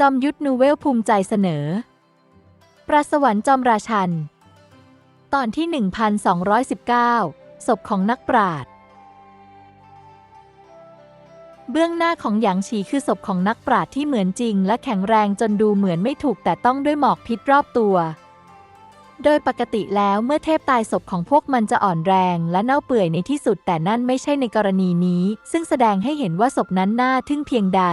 จอมยุทธนูเวลภูมิใจเสนอ ประสวรรค์จอมราชัน ตอนที่ 1219 ศพของนักปราชญ์เบื้องหน้าของหยางฉีคือศพของนักปราชญ์ที่เหมือนจริง และแข็งแรงจนดูเหมือนไม่ถูกแต่ต้องด้วยหมอกพิษรอบตัว โดยปกติแล้วเมื่อเทพตายศพของพวกมันจะอ่อนแรงและเน่าเปื่อยในที่สุดแต่นั่นไม่ใช่ในกรณีนี้ ซึ่งแสดงให้เห็นว่าศพนั้นน่าทึ่งเพียงใด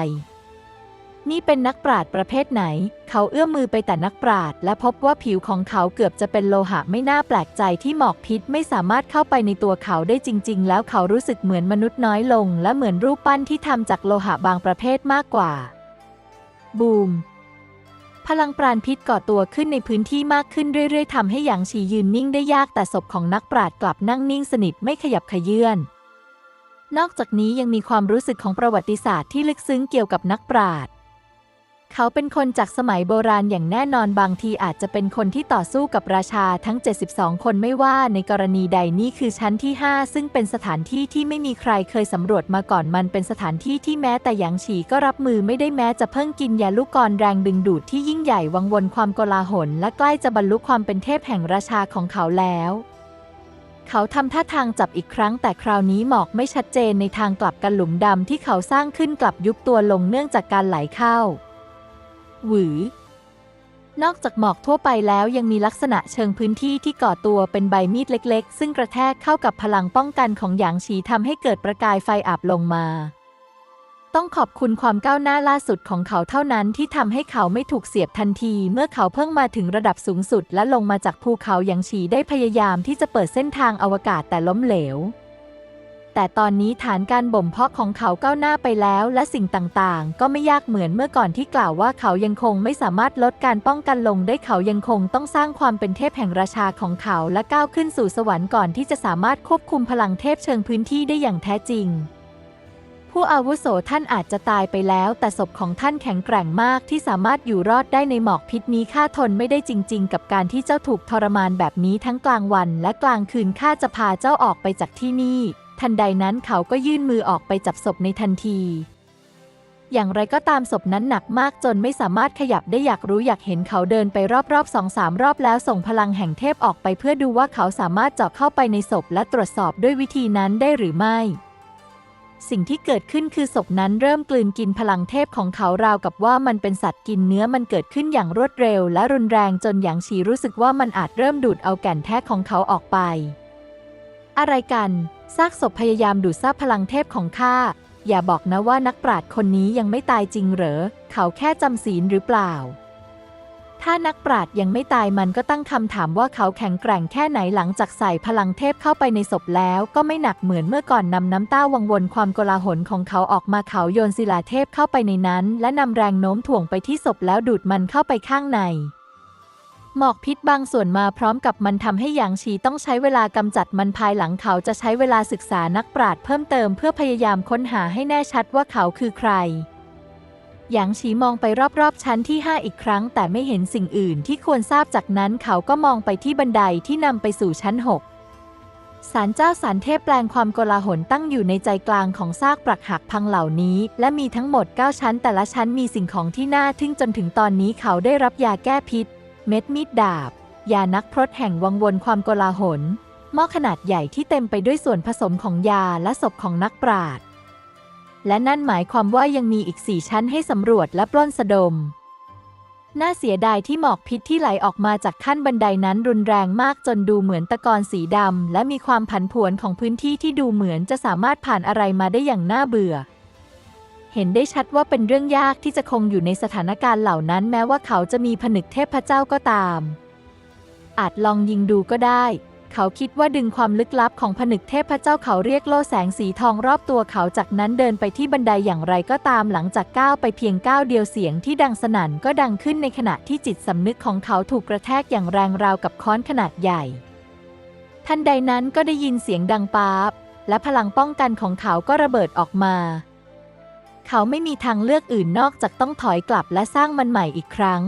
นี่เป็นนักปราชญ์ประเภทไหน เขาเอื้อมมือไปแต่นักปราชญ์และพบว่าผิวของเขาเกือบจะเป็นโลหะไม่น่าแปลกใจที่หมอกพิษไม่สามารถเข้าไปในตัวเขาได้จริง ๆ แล้วเขารู้สึกเหมือนมนุษย์น้อยลง และเหมือนรูปปั้นที่ทำจากโลหะบางประเภทมากกว่า บูมพลังปราณพิษก่อตัวขึ้นในพื้นที่มากขึ้นเรื่อย ๆ ทำให้หยางฉียืนนิ่งได้ยากแต่ศพของนักปราชญ์กลับนั่งนิ่งสนิทไม่ขยับขยื่นนอกจากนี้ยังมีความรู้สึกของประวัติศาสตร์ที่ลึกซึ้งเกี่ยวกับนักปราชญ์ เขาเป็นคนจากสมัยโบราณอย่างแน่นอนบางทีอาจจะเป็นคนที่ต่อสู้กับราชาทั้ง 72 คนไม่ว่าในกรณีใดนี่คือชั้นที่ 5 ซึ่งเป็นสถานที่ที่ไม่มีใครเคยสำรวจมาก่อนมันเป็นสถานที่ที่แม้แต่หยางฉีก็รับมือไม่ได้แม้จะเพิ่งกินยาลูกกรแรงดึงดูดที่ยิ่งใหญ่วังวนความโกลาหลและใกล้จะบรรลุความเป็นเทพแห่งราชาของเขาแล้วเขาทำท่าทางจับอีกครั้งแต่คราวนี้หมอกไม่ชัดเจนในทางกลับกันหลุมดำที่เขาสร้างขึ้นกลับยุบตัวลงเนื่องจากการไหลเข้า หวือ นอกจากหมอกทั่วไปแล้วยังมีลักษณะเชิงพื้นที่ที่ก่อตัวเป็นใบมีดเล็กๆ ซึ่งกระแทกเข้ากับพลังป้องกันของหยางฉีทำให้เกิดประกายไฟอับลงมา ต้องขอบคุณความก้าวหน้าล่าสุดของเขาเท่านั้นที่ทำให้เขาไม่ถูกเสียบทันที เมื่อเขาเพิ่งมาถึงระดับสูงสุด และลงมาจากภูเขาหยางฉีได้พยายามที่จะเปิดเส้นทางอวกาศแต่ล้มเหลว แต่ตอนนี้ฐานการบ่มเพาะของเขาก้าวหน้าไปแล้ว และสิ่งต่างๆ ก็ไม่ยากเหมือนเมื่อก่อนที่กล่าวว่าเขายังคงไม่สามารถลดการป้องกันลงได้เขายังคงต้องสร้างความเป็นเทพแห่งราชาของเขาและก้าวขึ้นสู่สวรรค์ก่อนที่จะสามารถควบคุมพลังเทพเชิงพื้นที่ได้อย่างแท้จริง ผู้อาวุโสท่านอาจจะตายไปแล้ว แต่ศพของท่านแข็งแกร่งมากที่สามารถอยู่รอดได้ในหมอกพิษนี้ข้าทนไม่ได้จริง ๆ กับการที่เจ้าถูกทรมานแบบนี้ทั้งกลางวัน และกลางคืนข้าจะพาเจ้าออกไปจากที่นี่ ทันใดนั้นเขาก็ยื่นมือออกไปจับศพในทันที อย่างไรก็ตามศพนั้นหนักมากจนไม่สามารถขยับได้อยากรู้อยากเห็นเขาเดินไปรอบๆสองสามรอบแล้วส่งพลังแห่งเทพออกไปเพื่อดูว่าเขาสามารถเจาะเข้าไปในศพและตรวจสอบด้วยวิธีนั้นได้หรือไม่สิ่งที่เกิดขึ้นคือศพนั้นเริ่มกลืนกินพลังเทพของเขาราวกับว่ามันเป็นสัตว์กินเนื้อมันเกิดขึ้นอย่างรวดเร็วและรุนแรงจนหยางฉีรู้สึกว่ามันอาจเริ่มดูดเอาแก่นแท้ของเขาออกไป อะไรกัน ซากศพพยายามดูดซาบพลังเทพของข้า อย่าบอกนะว่านักปราชญ์คนนี้ยังไม่ตายจริงเหรอ เขาแค่จำศีลหรือเปล่า ถ้านักปราชญ์ยังไม่ตายมันก็ตั้งคำถามว่าเขาแข็งแกร่งแค่ไหนหลังจากใส่พลังเทพเข้าไปในศพแล้ว ก็ไม่หนักเหมือนเมื่อก่อนนำน้ำต้าวังวนความโกลาหลของเขาออกมาเขาโยนศิลาเทพเข้าไปในนั้น และนำแรงโน้มถ่วงไปที่ศพแล้วดูดมันเข้าไปข้างใน หมอกพิษบางส่วนมาพร้อมกับมันทำให้หยางฉีต้องใช้เวลากำจัดมันภายหลังเขาจะใช้เวลาศึกษานักปราชญ์เพิ่มเติมเพื่อพยายามค้นหาให้แน่ชัดว่าเขาคือใคร หยางฉีมองไปรอบๆชั้นที่ 5 อีกครั้ง แต่ไม่เห็นสิ่งอื่นที่ควรทราบจากนั้นเขาก็มองไปที่บันไดที่นำไปสู่ชั้น 6ศาลเจ้าสารเทพแปลงความโกลาหลตั้งอยู่ในใจกลางของซากปรักหักพังเหล่านี้ และมีทั้งหมด 9 ชั้นแต่ละชั้นมีสิ่งของที่น่าทึ่งจนถึงตอนนี้เขาได้รับยาแก้พิษ เม็ดมีดดาบ ยานักพรตแห่งวังวนความโกลาหล หม้อขนาดใหญ่ที่เต็มไปด้วยส่วนผสมของยาและศพของนักปราชญ์และนั่นหมายความว่ายังมีอีกสี่ชั้นให้สำรวจและปล้นสะดม น่าเสียดายที่หมอกพิษที่ไหลออกมาจากขั้นบันไดนั้นรุนแรงมากจนดูเหมือนตะกอนสีดำและมีความผันผวนของพื้นที่ที่ดูเหมือนจะสามารถผ่านอะไรมาได้อย่างน่าเบื่อ เห็นได้ชัดว่าเป็นเรื่องยากที่จะคงอยู่ในสถานการณ์เหล่านั้นแม้ว่าเขาจะมีผนึกเทพเจ้าก็ตาม อาจลองยิงดูก็ได้ เขาคิดว่าดึงความลึกลับของผนึกเทพเจ้าเขาเรียกโล่แสงสีทองรอบตัวเขาจากนั้นเดินไปที่บันไดอย่างไรก็ตามหลังจากก้าวไปเพียงก้าวเดียวเสียงที่ดังสนั่นก็ดังขึ้นในขณะที่จิตสำนึกของเขาถูกกระแทกอย่างแรงราวกับค้อนขนาดใหญ่ ทันใดนั้นก็ได้ยินเสียงดังป๊าบและพลังป้องกันของเขาก็ระเบิดออกมา เขาไม่มีทางเลือกอื่นนอกจากต้องถอยกลับและสร้างมันใหม่อีกครั้ง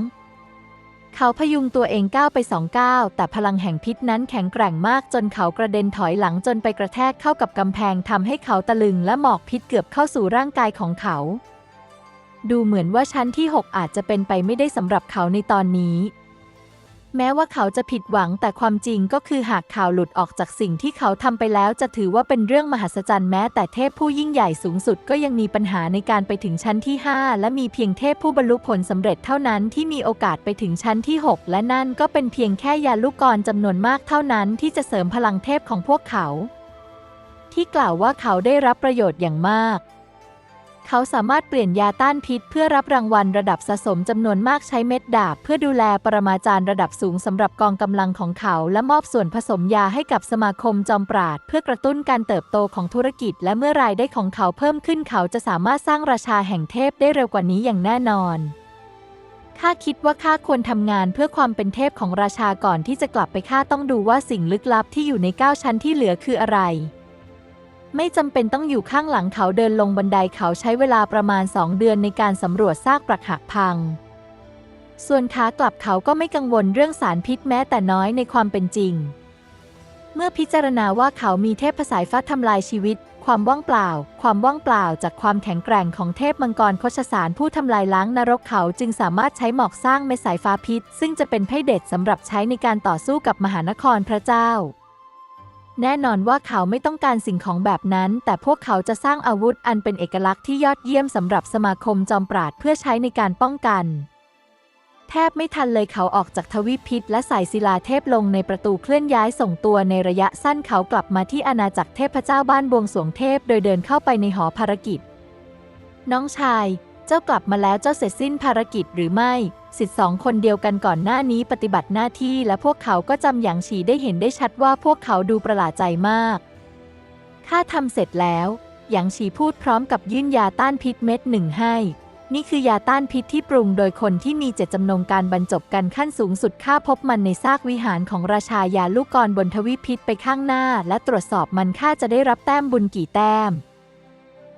เขาพยุงตัวเองก้าวไปสองก้าวแต่พลังแห่งพิษนั้นแข็งแกร่งมากจนเขากระเด็นถอยหลังจนไปกระแทกเข้ากับกำแพงทำให้เขาตะลึงและหมอกพิษเกือบเข้าสู่ร่างกายของเขา ดูเหมือนว่าชั้นที่ 6 อาจจะเป็นไปไม่ได้สำหรับเขาในตอนนี้ แม้ว่าเขาจะผิดหวังแต่ความจริงก็คือหากข่าวหลุดออกจากสิ่งที่เขาทำไปแล้วจะถือว่าเป็นเรื่องมหัศจรรย์แม้แต่เทพผู้ยิ่งใหญ่สูงสุดก็ยังมีปัญหาในการไปถึงชั้นที่ 5 และมีเพียงเทพผู้บรรลุผลสำเร็จเท่านั้นที่มีโอกาสไปถึงชั้นที่ 6 และนั่นก็เป็นเพียงแค่ยาลูกกรจำนวนมากเท่านั้นที่จะเสริมพลังเทพของพวกเขา ที่กล่าวว่าเขาได้รับประโยชน์อย่างมาก เขาสามารถเปลี่ยนยาต้านพิษ เพื่อรับรางวัลระดับสะสมจำนวนมากใช้เม็ดดาบ เพื่อดูแลปรมาจารย์ระดับสูงสำหรับกองกำลังของเขา และมอบส่วนผสมยาให้กับสมาคมจอมปราด เพื่อกระตุ้นการเติบโตของธุรกิจ และเมื่อรายได้ของเขาเพิ่มขึ้นเขาจะสามารถสร้างราชาแห่งเทพได้เร็วกว่านี้อย่างแน่นอนข้าคิดว่าข้าควรทำงานเพื่อความเป็นเทพของราชาก่อนที่จะกลับไปข้าต้องดูว่าสิ่งลึกลับที่อยู่ในเก้าชั้นที่เหลือคืออะไร ไม่จำเป็นต้องอยู่ข้างหลังเขาเดินลงบันไดเขาใช้เวลาประมาณสองเดือนในการสำรวจซากปรักหักพัง ส่วนขากลับเขาก็ไม่กังวลเรื่องสารพิษแม้แต่น้อยในความเป็นจริง เมื่อพิจารณาว่าเขามีเทพสายฟ้าทำลายชีวิต ความว่างเปล่า ความว่างเปล่าจากความแข็งแกร่งของเทพมังกรโคชสารผู้ทำลายล้างนรกเขาจึงสามารถใช้หมอกสร้างเม็ดสายฟ้าพิษ ซึ่งจะเป็นไพ่เด็ดสำหรับใช้ในการต่อสู้กับมหานครพระเจ้า แน่นอนว่าเขาไม่ต้องการสิ่งของแบบนั้น แต่พวกเขาจะสร้างอาวุธอันเป็นเอกลักษณ์ที่ยอดเยี่ยมสำหรับสมาคมจอมปราดเพื่อใช้ในการป้องกัน แทบไม่ทันเลยเขาออกจากทวีปพิษและใส่ศิลาเทพลงในประตูเคลื่อนย้ายส่งตัวในระยะสั้นเขากลับมาที่อาณาจักรเทพเจ้าบ้านบวงสรวงเทพ โดยเดินเข้าไปในหอภารกิจ น้องชาย เจ้ากลับมาแล้วเจ้าเสร็จสิ้นภารกิจหรือไม่ สิทธิ์สองคนเดียวกันก่อนหน้านี้ปฏิบัติหน้าที่และพวกเขาก็จำหยางฉีได้เห็นได้ชัดว่าพวกเขาดูประหลาดใจมากข้าทำเสร็จแล้วหยางฉีพูดพร้อมกับยื่นยาต้านพิษเม็ดหนึ่งให้ นี่คือยาต้านพิษที่ปรุงโดยคนที่มีเจตจำนงการบรรจบกันขั้นสูงสุดข้าพบมันในซากวิหารของราชายาลูกกรบนทวีปพิษไปข้างหน้า และตรวจสอบมันข้าจะได้รับแต้มบุญกี่แต้ม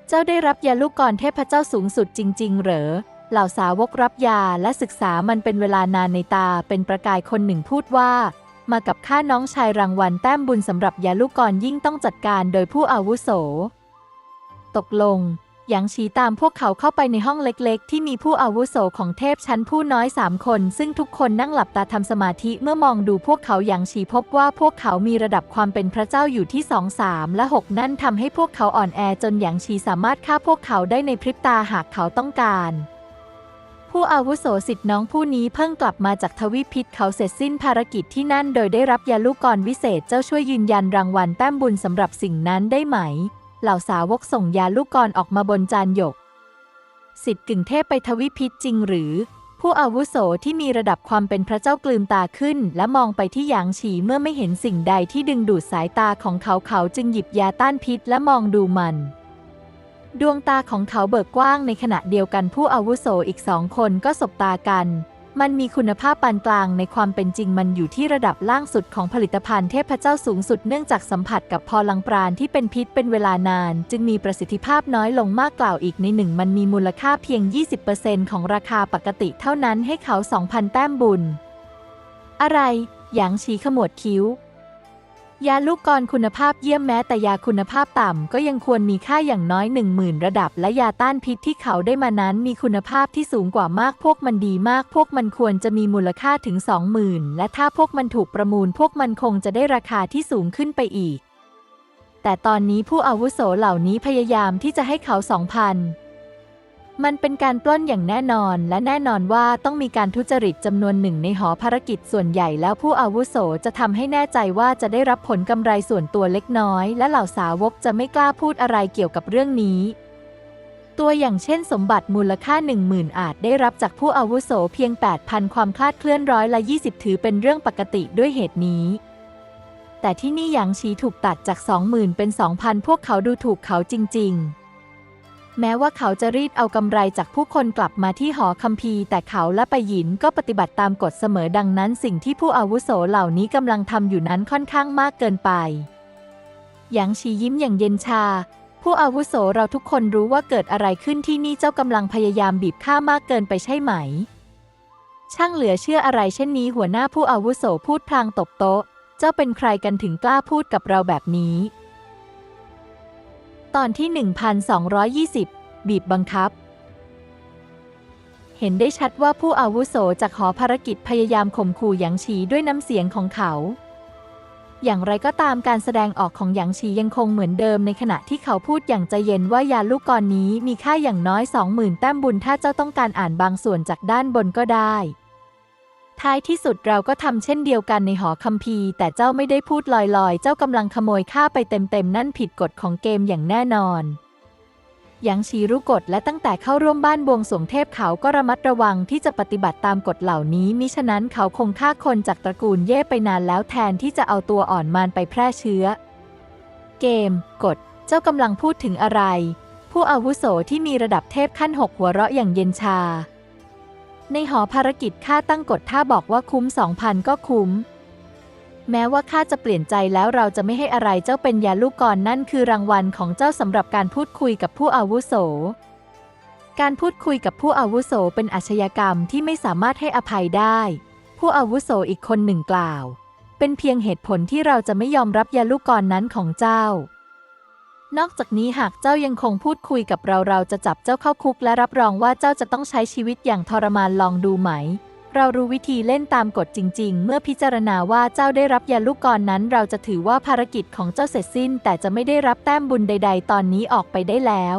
เจ้าได้รับยาลูกกรเทพเจ้าสูงสุดจริง ๆ เหรอ เหล่าสาวกรับยาและศึกษามันเป็นเวลานานในตาเป็นประกายคนหนึ่งพูดว่า มากับข้าน้องชายรางวัลแต้มบุญสำหรับยาลูกกรยิ่งต้องจัดการโดยผู้อาวุโส ตกลงหยางฉีตามพวกเขาเข้าไปในห้องเล็กๆ ที่มีผู้อาวุโสของเทพชั้นผู้น้อยสามคน ซึ่งทุกคนนั่งหลับตาทำสมาธิเมื่อมองดูพวกเขาหยางฉีพบว่าพวกเขามีระดับความเป็นพระเจ้าอยู่ที่สองสามและหกนั่นทำให้พวกเขาอ่อนแอจนหยางฉีสามารถฆ่าพวกเขาได้ในพริบตาหากเขาต้องการ ผู้อาวุโสสิทธิ์น้องผู้นี้เพิ่งกลับมาจากทวีปพิษเขาเสร็จสิ้นภารกิจที่นั่นโดยได้รับยาลูกกรวิเศษเจ้าช่วยยืนยันรางวัลแต้มบุญสำหรับสิ่งนั้นได้ไหม เหล่าสาวกส่งยาลูกกรออกมาบนจานหยก สิทธิ์กึ่งเทพไปทวิพิษจริงหรือ ผู้อาวุโสที่มีระดับความเป็นพระเจ้ากลืมตาขึ้น และมองไปที่หยางฉีเมื่อไม่เห็นสิ่งใดที่ดึงดูดสายตาของเขาเขาจึงหยิบยาต้านพิษและมองดูมัน ดวงตาของเขาเบิกกว้างในขณะเดียวกันผู้อาวุโสอีกสองคนก็สบตากัน มันมีคุณภาพปานกลางในความเป็นจริงมันอยู่ที่ระดับล่างสุดของผลิตภัณฑ์เทพเจ้าสูงสุดเนื่องจากสัมผัสกับพอลังปราณที่เป็นพิษเป็นเวลานาน จึงมีประสิทธิภาพน้อยลงมากกล่าวอีกในหนึ่งมันมีมูลค่าเพียง 20%ของราคาปกติเท่านั้นให้เขา 2,000 แต้มบุญ อะไรหยางฉีขมวดคิ้ว ยาลูกกรคุณภาพเยี่ยมแม้แต่ยาคุณภาพต่ำ ก็ยังควรมีค่าอย่างน้อย 10,000 ระดับ และยาต้านพิษที่เขาได้มานั้นมีคุณภาพที่สูงกว่ามากพวกมันดีมาก พวกมันควรจะมีมูลค่าถึง 20,000 และถ้าพวกมันถูกประมูล พวกมันคงจะได้ราคาที่สูงขึ้นไปอีก แต่ตอนนี้ผู้อาวุโสเหล่านี้พยายามที่จะให้เขา 2,000 มันเป็นการปล้นอย่างแน่นอน และแน่นอนว่าต้องมีการทุจริตจำนวนหนึ่งในหอภารกิจส่วนใหญ่แล้วผู้อาวุโสจะทำให้แน่ใจว่าจะได้รับผลกำไรส่วนตัวเล็กน้อย และเหล่าสาวกจะไม่กล้าพูดอะไรเกี่ยวกับเรื่องนี้ ตัวอย่างเช่นสมบัติมูลค่า 10,000 อาจได้รับจากผู้อาวุโสเพียง 8,000 ความคลาดเคลื่อนร้อยละ20 ถือเป็นเรื่องปกติด้วยเหตุนี้แต่ที่นี่หยางชีถูกตัดจาก 20,000 เป็น 2,000 พวกเขาดูถูกเขาจริง ๆ แม้ว่าเขาจะรีดเอากำไรจากผู้คนกลับมาที่หอคัมภีร์ แต่เขาและไปหยินก็ปฏิบัติตามกฎเสมอดังนั้น สิ่งที่ผู้อาวุโสเหล่านี้กำลังทำอยู่นั้นค่อนข้างมากเกินไปหยางชียิ้มอย่างเย็นชา ผู้อาวุโสเราทุกคนรู้ว่าเกิดอะไรขึ้นที่นี่เจ้ากำลังพยายามบีบข้ามากเกินไปใช่ไหม ช่างเหลือเชื่ออะไรเช่นนี้หัวหน้าผู้อาวุโสพูดพลางตบโต๊ะ เจ้าเป็นใครกันถึงกล้าพูดกับเราแบบนี้ ตอนที่ 1220 บีบบังคับ เห็นได้ชัดว่าผู้อาวุโสจากหอภารกิจพยายามข่มขู่หยางฉีด้วยน้ำเสียงของเขา อย่างไรก็ตามการแสดงออกของหยางฉียังคงเหมือนเดิมในขณะที่เขาพูดอย่างใจเย็นว่ายาลูกกรนี้มีค่าอย่างน้อยสองหมื่นแต้มบุญถ้าเจ้าต้องการอ่านบางส่วนจากด้านบนก็ได้ ท้ายที่สุดเราก็ทำเช่นเดียวกันในหอคัมภีร์ แต่เจ้าไม่ได้พูดลอยๆ เจ้ากำลังขโมยค่าไปเต็มๆ นั่นผิดกฎของเกมอย่างแน่นอนหยางชีรู้กฎและตั้งแต่เข้าร่วมบ้านบวงสวงเทพเขาก็ระมัดระวังที่จะปฏิบัติตามกฎเหล่านี้มิฉะนั้นเขาคงฆ่าคนจากตระกูลเย่ไปนานแล้วแทนที่จะเอาตัวอ่อนมานไปแพร่เชื้อ เกม กฎ เจ้ากำลังพูดถึงอะไร ผู้อาวุโสที่มีระดับเทพขั้นหกหัวเราะอย่างเย็นชา ในหอภารกิจข้าตั้งกฎถ้าบอกว่าคุ้มสองพันก็คุ้ม แม้ว่าข้าจะเปลี่ยนใจแล้วเราจะไม่ให้อะไรเจ้าเป็นยาลูกกรนนั่นคือรางวัลของเจ้าสำหรับการพูดคุยกับผู้อาวุโส การพูดคุยกับผู้อาวุโสเป็นอาชญากรรมที่ไม่สามารถให้อภัยได้ ผู้อาวุโสอีกคนหนึ่งกล่าว เป็นเพียงเหตุผลที่เราจะไม่ยอมรับยาลูกกรนั้นของเจ้า นอกจากนี้หากเจ้ายังคงพูดคุยกับเราเราจะจับเจ้าเข้าคุกและรับรองว่าเจ้าจะต้องใช้ชีวิตอย่างทรมานลองดูไหม เรารู้วิธีเล่นตามกฎจริง ๆ เมื่อพิจารณาว่าเจ้าได้รับยาลูกกรนนั้น เราจะถือว่าภารกิจของเจ้าเสร็จสิ้น แต่จะไม่ได้รับแต้มบุญใด ๆ ตอนนี้ออกไปได้แล้ว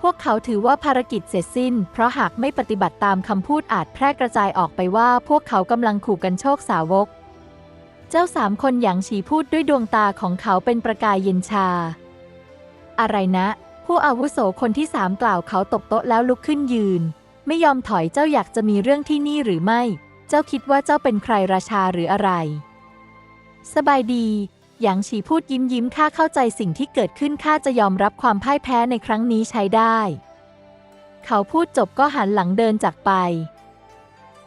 พวกเขาถือว่าภารกิจเสร็จสิ้น เพราะหากไม่ปฏิบัติตามคำพูดอาจแพร่กระจายออกไปว่า พวกเขากำลังขู่กันโชคสาวก เจ้าสามคนหยางฉีพูดด้วยดวงตาของเขาเป็นประกายเย็นชา อะไรนะ ผู้อาวุโสคนที่สามกล่าวเขาตบโต๊ะแล้วลุกขึ้นยืน ไม่ยอมถอยเจ้าอยากจะมีเรื่องที่นี่หรือไม่ เจ้าคิดว่าเจ้าเป็นใครราชาหรืออะไร สบายดีหยางฉีพูดยิ้มยิ้มข้าเข้าใจสิ่งที่เกิดขึ้นข้าจะยอมรับความพ่ายแพ้ในครั้งนี้ใช้ได้ เขาพูดจบก็หันหลังเดินจากไป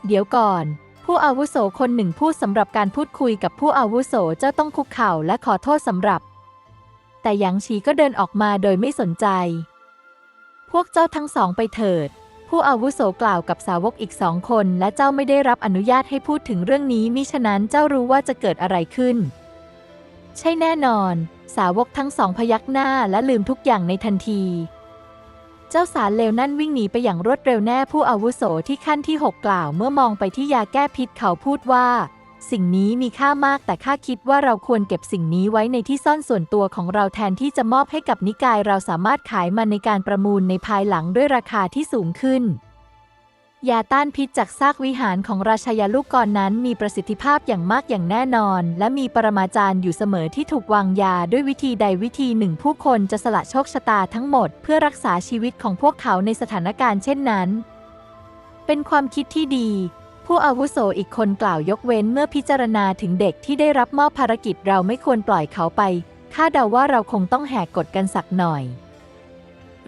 เดี๋ยวก่อน ผู้อาวุโสคนหนึ่งพูดสำหรับการพูดคุยกับผู้อาวุโสเจ้าต้องคุกเข่าและขอโทษสำหรับ แต่หยางฉีก็เดินออกมาโดยไม่สนใจ พวกเจ้าทั้งสองไปเถิด ผู้อาวุโสกล่าวกับสาวกอีกสองคน และเจ้าไม่ได้รับอนุญาตให้พูดถึงเรื่องนี้มิฉะนั้นเจ้ารู้ว่าจะเกิดอะไรขึ้น ใช่แน่นอน สาวกทั้งสองพยักหน้าและลืมทุกอย่างในทันที เจ้าสารเลวนั่นวิ่งหนีไปอย่างรวดเร็วแน่ผู้อาวุโสที่ขั้นที่หกกล่าวเมื่อมองไปที่ยาแก้พิษเขาพูดว่า สิ่งนี้มีค่ามากแต่ข้าคิดว่าเราควรเก็บสิ่งนี้ไว้ในที่ซ่อนส่วนตัวของเราแทนที่จะมอบให้กับนิกายเราสามารถขายมันในการประมูลในภายหลังด้วยราคาที่สูงขึ้นยาต้านพิษจากซากวิหารของราชยาลูกกรนั้นมีประสิทธิภาพอย่างมากอย่างแน่นอน และมีปรมาจารย์อยู่เสมอที่ถูกวางยาด้วยวิธีใดวิธีหนึ่งผู้คนจะสละโชคชะตาทั้งหมด เพื่อรักษาชีวิตของพวกเขาในสถานการณ์เช่นนั้น เป็นความคิดที่ดี ผู้อาวุโสอีกคนกล่าวยกเว้นเมื่อพิจารณาถึงเด็กที่ได้รับมอบภารกิจเราไม่ควรปล่อยเขาไปคาดเดาว่าเราคงต้องแหกกฎกันสักหน่อย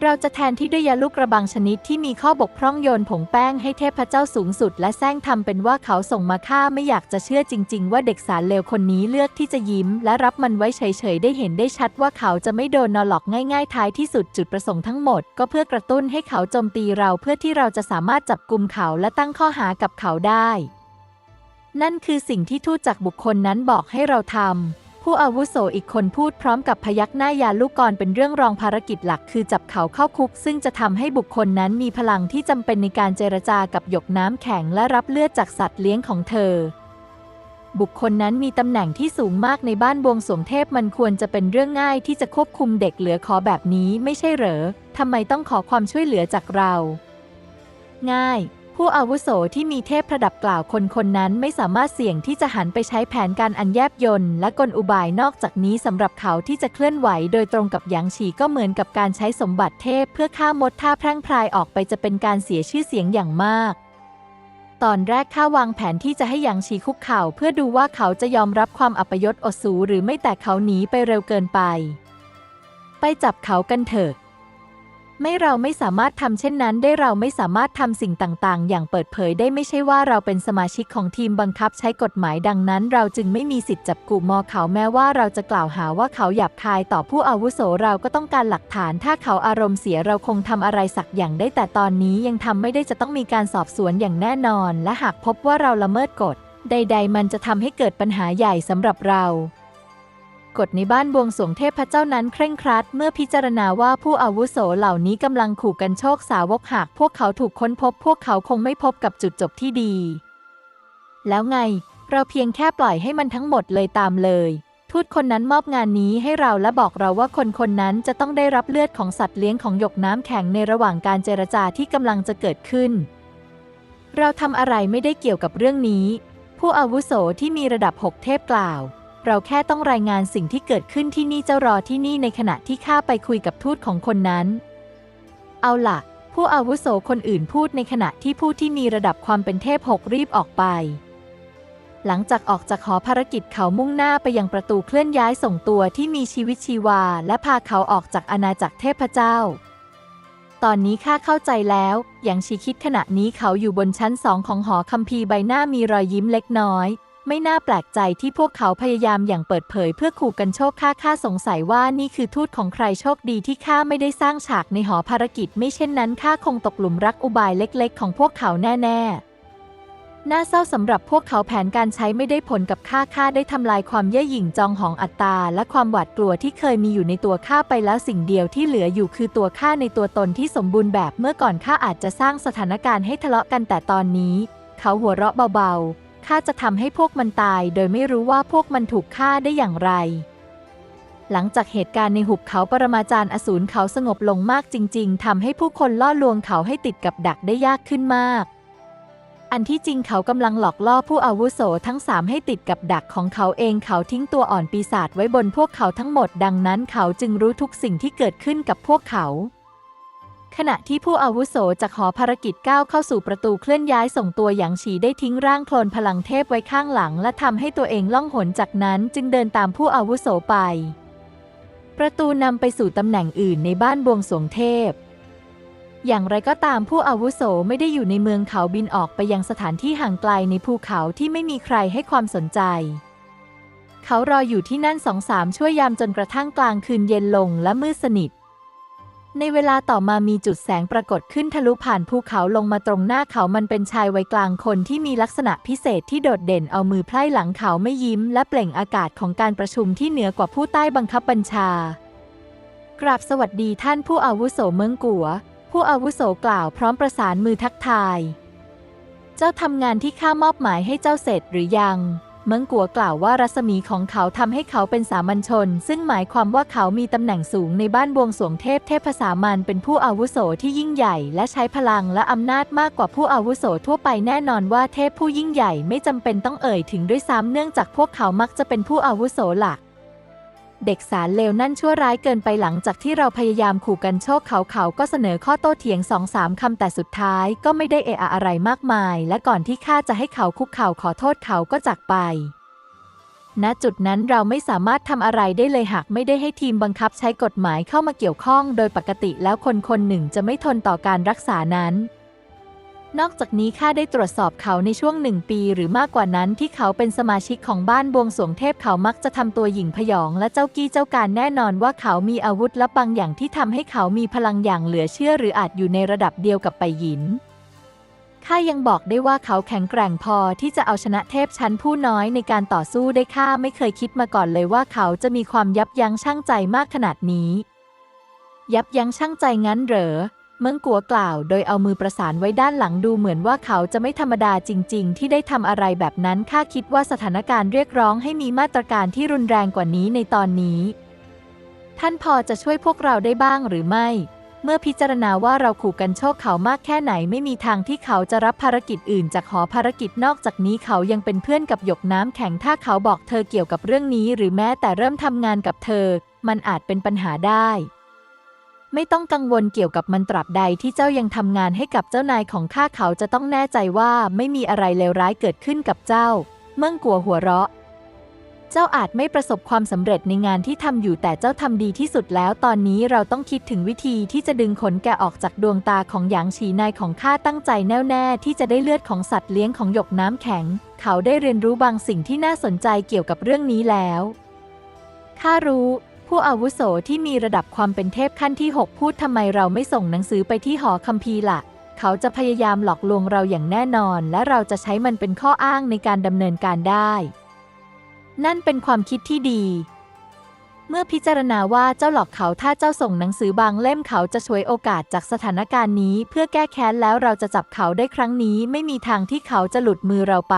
เราจะแทนที่ด้วยยาลูกกระบังชนิดที่มีข้อบกพร่องโยนผงแป้งให้เทพเจ้าสูงสุด และแซงทำเป็นว่าเขาส่งมาฆ่าไม่อยากจะเชื่อจริง ๆ ว่าเด็กสารเลวคนนี้เลือกที่จะยิ้ม และรับมันไว้เฉยๆ ได้เห็นได้ชัดว่าเขาจะไม่โดนนอหลอกง่ายๆ ท้ายที่สุดจุดประสงค์ทั้งหมด ก็เพื่อกระตุ้นให้เขาโจมตีเราเพื่อที่เราจะสามารถจับกลุ่มเขาและตั้งข้อหากับเขาได้ นั่นคือสิ่งที่ทูตจากบุคคลนั้นบอกให้เราทำ ผู้อาวุโสอีกคนพูดพร้อมกับพยักหน้ายาลูกกรเป็นเรื่องรองภารกิจหลักคือจับเขาเข้าคุก ซึ่งจะทำให้บุคคลนั้นมีพลังที่จำเป็นในการเจรจากับหยกน้ำแข็งและรับเลือดจากสัตว์เลี้ยงของเธอ บุคคลนั้นมีตำแหน่งที่สูงมากในบ้านบวงสวงเทพมันควรจะเป็นเรื่องง่ายที่จะควบคุมเด็กเหลือขอแบบนี้ไม่ใช่เหรอทำไมต้องขอความช่วยเหลือจากเรา ง่าย ผู้อาวุโสที่มีเทพประดับกล่าวคนคนนั้นไม่สามารถเสี่ยงที่จะหันไปใช้แผนการอันแยบยนต์และกลอุบายนอกจากนี้สำหรับเขาที่จะเคลื่อนไหวโดยตรงกับหยางฉีก็เหมือนกับการใช้สมบัติเทพเพื่อฆ่ามดท่าแพร่งพรายออกไปจะเป็นการเสียชื่อเสียงอย่างมากตอนแรกข้าวางแผนที่จะให้หยางฉีคุกเข่าเพื่อดูว่าเขาจะยอมรับความอัปยศอดสูหรือไม่แต่เขาหนีไปเร็วเกินไป ไปจับเขากันเถอะ ไม่เราไม่สามารถทำเช่นนั้น ได้เราไม่สามารถทำสิ่งต่างๆ อย่างเปิดเผยได้ไม่ใช่ว่าเราเป็นสมาชิกของทีมบังคับใช้กฎหมายดังนั้น เราจึงไม่มีสิทธิ์จับกลุ่มมอเขาแม้ว่าเราจะกล่าวหาว่าเขาหยาบคายต่อผู้อาวุโสเราก็ต้องการหลักฐาน ถ้าเขาอารมณ์เสียเราคงทำอะไรสักอย่างได้ แต่ตอนนี้ยังทำไม่ได้จะต้องมีการสอบสวนอย่างแน่นอน และหากพบว่าเราละเมิดกฎ ใด ๆ มันจะทำให้เกิดปัญหาใหญ่สำหรับเรา กฎในบ้านบวงสรวงเทพเจ้านั้นเคร่งครัด เมื่อพิจารณาว่าผู้อาวุโสเหล่านี้กำลังขู่กันโชคสาวกหากพวกเขาถูกค้นพบ พวกเขาคงไม่พบกับจุดจบที่ดี แล้วไง เราเพียงแค่ปล่อยให้มันทั้งหมดเลยตามเลย ทูตคนนั้นมอบงานนี้ให้เราและบอกเราว่าคนคนนั้นจะต้องได้รับเลือดของสัตว์เลี้ยงของหยกน้ำแข็งในระหว่างการเจรจาที่กำลังจะเกิดขึ้น เราทำอะไรไม่ได้เกี่ยวกับเรื่องนี้ ผู้อาวุโสที่มีระดับหกเทพกล่าว เราแค่ต้องรายงานสิ่งที่เกิดขึ้นที่นี่เจ้ารอที่นี่ในขณะที่ข้าไปคุยกับทูตของคนนั้น เอาล่ะ ผู้อาวุโสคนอื่นพูดในขณะที่ผู้ที่มีระดับความเป็นเทพหกรีบออกไป หลังจากออกจากหอภารกิจเขามุ่งหน้าไปยังประตูเคลื่อนย้ายส่งตัวที่มีชีวิตชีวา และพาเขาออกจากอาณาจักรเทพเจ้า ตอนนี้ข้าเข้าใจแล้วอย่างชีคิดขณะนี้เขาอยู่บนชั้นสองของหอคัมภีร์ใบหน้ามีรอยยิ้มเล็กน้อย ไม่น่าแปลกใจที่พวกเขาพยายามอย่างเปิดเผยเพื่อขู่กันโชคข้าข้าสงสัยว่านี่คือทูตของใครโชคดีที่ข้าไม่ได้สร้างฉากในหอภารกิจ ไม่เช่นนั้นข้าคงตกหลุมรักอุบายเล็กๆ ของพวกเขาแน่ๆน่าเศร้าสำหรับพวกเขาแผนการใช้ไม่ได้ผลกับข้าข้าได้ทำลายความเย่อหยิ่งจองหองอัตตา และความหวาดกลัวที่เคยมีอยู่ในตัวข้าไปแล้วสิ่งเดียวที่เหลืออยู่คือตัวข้าในตัวตนที่สมบูรณ์แบบเมื่อก่อนข้าอาจจะสร้างสถานการณ์ให้ทะเลาะกันแต่ตอนนี้ เขาหัวเราะเบาๆ ข้าจะทำให้พวกมันตายโดยไม่รู้ว่าพวกมันถูกฆ่าได้อย่างไร หลังจากเหตุการณ์ในหุบเขาปรมาจารย์อสูรเขาสงบลงมากจริง ๆทำให้ผู้คนล่อลวงเขาให้ติดกับดักได้ยากขึ้นมาก อันที่จริงเขากำลังหลอกล่อผู้อาวุโสทั้งสามให้ติดกับดักของเขาเองเขาทิ้งตัวอ่อนปีศาจไว้บนพวกเขาทั้งหมดดังนั้นเขาจึงรู้ทุกสิ่งที่เกิดขึ้นกับพวกเขา ขณะที่ผู้อาวุโสจากหอภารกิจก้าวเข้าสู่ประตูเคลื่อนย้ายส่งตัวหยางฉีได้ทิ้งร่างโคลนพลังเทพไว้ข้างหลัง และทำให้ตัวเองล่องหนจากนั้นจึงเดินตามผู้อาวุโสไป ประตูนำไปสู่ตำแหน่งอื่นในบ้านบวงสวงเทพ อย่างไรก็ตามผู้อาวุโสไม่ได้อยู่ในเมืองเขาบินออกไปยังสถานที่ห่างไกลในภูเขาที่ไม่มีใครให้ความสนใจเขารออยู่ที่นั่นสองสามชั่วยามจนกระทั่งกลางคืนเย็นลงและมืดสนิท ในเวลาต่อมามีจุดแสงปรากฏขึ้นทะลุผ่านภูเขาลงมาตรงหน้าเขามันเป็นชายวัยกลางคนที่มีลักษณะพิเศษที่โดดเด่นเอามือไพร่หลังเขาไม่ยิ้ม และเปล่งอากาศของการประชุมที่เหนือกว่าผู้ใต้บังคับบัญชา กราบสวัสดีท่านผู้อาวุโสเมืองกัว ผู้อาวุโสกล่าวพร้อมประสานมือทักทาย เจ้าทำงานที่ข้ามอบหมายให้เจ้าเสร็จหรือยัง เมืองกัวกล่าวว่ารัศมีของเขาทำให้เขาเป็นสามัญชน ซึ่งหมายความว่าเขามีตำแหน่งสูงในบ้านบวงสวงเทพเทพสามัญเป็นผู้อาวุโสที่ยิ่งใหญ่ และใช้พลังและอำนาจมากกว่าผู้อาวุโสทั่วไปแน่นอนว่าเทพผู้ยิ่งใหญ่ไม่จำเป็นต้องเอ่ยถึงด้วยซ้ำเนื่องจากพวกเขามักจะเป็นผู้อาวุโสหลัก เด็กสารเลวนั่นชั่วร้ายเกินไปหลังจากที่เราพยายามขู่กันโชคเขาเขาก็เสนอข้อโต้เถียงสองสามคำแต่สุดท้ายก็ไม่ได้เอะอะอะไรมากมาย และก่อนที่ข้าจะให้เขาคุกเข่าขอโทษเขาก็จากไป ณจุดนั้นเราไม่สามารถทำอะไรได้เลยหากไม่ได้ให้ทีมบังคับใช้กฎหมายเข้ามาเกี่ยวข้อง โดยปกติแล้วคนคนหนึ่งจะไม่ทนต่อการรักษานั้น นอกจากนี้ข้าได้ตรวจสอบเขาในช่วงหนึ่งปีหรือมากกว่านั้นที่เขาเป็นสมาชิกของบ้านบวงสวงเทพเขามักจะทำตัวหยิ่งพยองและเจ้ากี้เจ้าการแน่นอนว่าเขามีอาวุธลับบางอย่างที่ทำให้เขามีพลังอย่างเหลือเชื่อหรืออาจอยู่ในระดับเดียวกับไปหยินข้ายังบอกได้ว่าเขาแข็งแกร่งพอที่จะเอาชนะเทพชั้นผู้น้อยในการต่อสู้ได้ข้าไม่เคยคิดมาก่อนเลยว่าเขาจะมีความยับยั้งชั่งใจมากขนาดนี้ ยับยั้งชั่งใจงั้นเหรอ เมืองกัวกล่าวโดยเอามือประสานไว้ด้านหลังดูเหมือนว่าเขาจะไม่ธรรมดาจริง ๆ ที่ได้ทำอะไรแบบนั้นข้าคิดว่าสถานการณ์เรียกร้องให้มีมาตรการที่รุนแรงกว่านี้ในตอนนี้ ท่านพอจะช่วยพวกเราได้บ้างหรือไม่ เมื่อพิจารณาว่าเราขู่กันโชคเขามากแค่ไหนไม่มีทางที่เขาจะรับภารกิจอื่น จากหอภารกิจนอกจากนี้เขายังเป็นเพื่อนกับหยกน้ำแข็งถ้าเขาบอกเธอเกี่ยวกับเรื่องนี้ หรือแม้แต่เริ่มทำงานกับเธอ มันอาจเป็นปัญหาได้ ไม่ต้องกังวลเกี่ยวกับมันตราบใดที่เจ้ายังทำงานให้กับเจ้านายของข้าเขาจะต้องแน่ใจว่าไม่มีอะไรเลวร้ายเกิดขึ้นกับเจ้า เมื่องกัวหัวเราะ เจ้าอาจไม่ประสบความสำเร็จในงานที่ทำอยู่แต่เจ้าทำดีที่สุดแล้ว ตอนนี้เราต้องคิดถึงวิธีที่จะดึงขนแกะออกจากดวงตาของหยางฉีนายของข้าตั้งใจแน่วแน่ที่จะได้เลือดของสัตว์เลี้ยงของหยกน้ำแข็ง เขาได้เรียนรู้บางสิ่งที่น่าสนใจเกี่ยวกับเรื่องนี้แล้วข้ารู้ ผู้อาวุโสที่มีระดับความเป็นเทพขั้นที่ 6 พูดทำไมเราไม่ส่งหนังสือไปที่หอคัมภีร์ล่ะ เขาจะพยายามหลอกลวงเราอย่างแน่นอน และเราจะใช้มันเป็นข้ออ้างในการดำเนินการได้ นั่นเป็นความคิดที่ดี เมื่อพิจารณาว่าเจ้าหลอกเขาถ้าเจ้าส่งหนังสือบางเล่มเขาจะช่วยโอกาสจากสถานการณ์นี้ เพื่อแก้แค้นแล้วเราจะจับเขาได้ครั้งนี้ไม่มีทางที่เขาจะหลุดมือเราไป